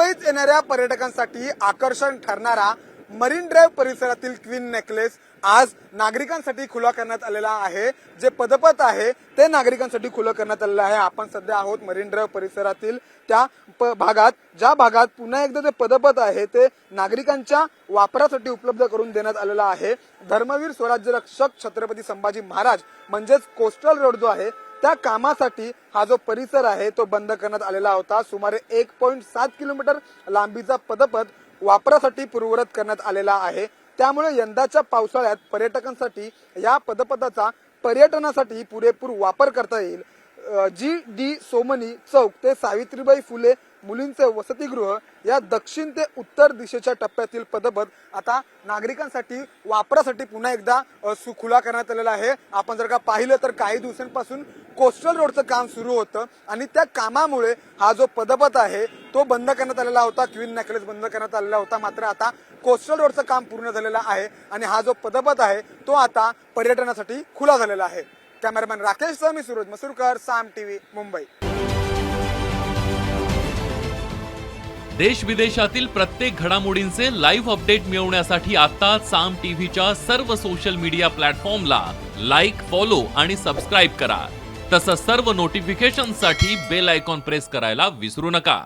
मुंबईत येणाऱ्या पर्यटकांसाठी आकर्षण ठरणारा मरीन ड्राईव्ह परिसरातील क्वीन नेकलेस आज नागरिकांसाठी खुला करण्यात आलेला आहे. जे पदपथ आहे ते नागरिकांसाठी खुलं करण्यात आलेलं आहे. आपण सध्या आहोत मरीन ड्राईव्ह परिसरातील त्या भागात. ज्या भागात पुन्हा एकदा ते पदपथ आहे ते नागरिकांच्या वापरासाठी उपलब्ध करून देण्यात आलेलं आहे. धर्मवीर स्वराज्य रक्षक छत्रपती संभाजी महाराज म्हणजेच कोस्टल रोड जो आहे त्या कामासाठी हा जो परिसर आहे तो बंद करण्यात आलेला होता. सुमारे एक पॉईंट सात किलोमीटर लांबीचा पदपथ वापरासाठी पूर्वरत करण्यात आलेला आहे. त्यामुळे यंदाच्या पावसाळ्यात पर्यटकांसाठी या पदपथाचा पर्यटनासाठी पुरेपूर वापर करता येईल. जी डी सोमनी चौक ते सावित्रीबाई फुले मुलींचे वसतिगृह या दक्षिण ते उत्तर दिशेच्या टप्प्यातील पदपथ आता नागरिकांसाठी वापरासाठी पुन्हा एकदा सु- खुला करण्यात आलेला आहे. आपण जर का पाहिलं तर काही दिवसांपासून कोस्टल रोडचं काम सुरू होतं आणि त्या कामामुळे हा जो पदपथ आहे तो बंद करण्यात आलेला होता. क्वीन नेकलेस बंद करण्यात आलेला होता. मात्र आता कोस्टल रोडचं काम पूर्ण झालेलं आहे आणि हा जो पदपथ आहे तो आता पर्यटनासाठी खुला झालेला आहे. कॅमेरामॅन राकेश मी सुरज मसूरकर साम टीव्ही मुंबई. देश विदेशातील प्रत्येक घडामोडींचे लाईव्ह अपडेट मिळवण्यासाठी आता साम टीव्हीच्या सर्व सोशल मीडिया प्लॅटफॉर्मला लाईक फॉलो आणि सबस्क्राईब करा. तसंच सर्व नोटिफिकेशनसाठी बेल आयकॉन प्रेस करायला विसरू नका.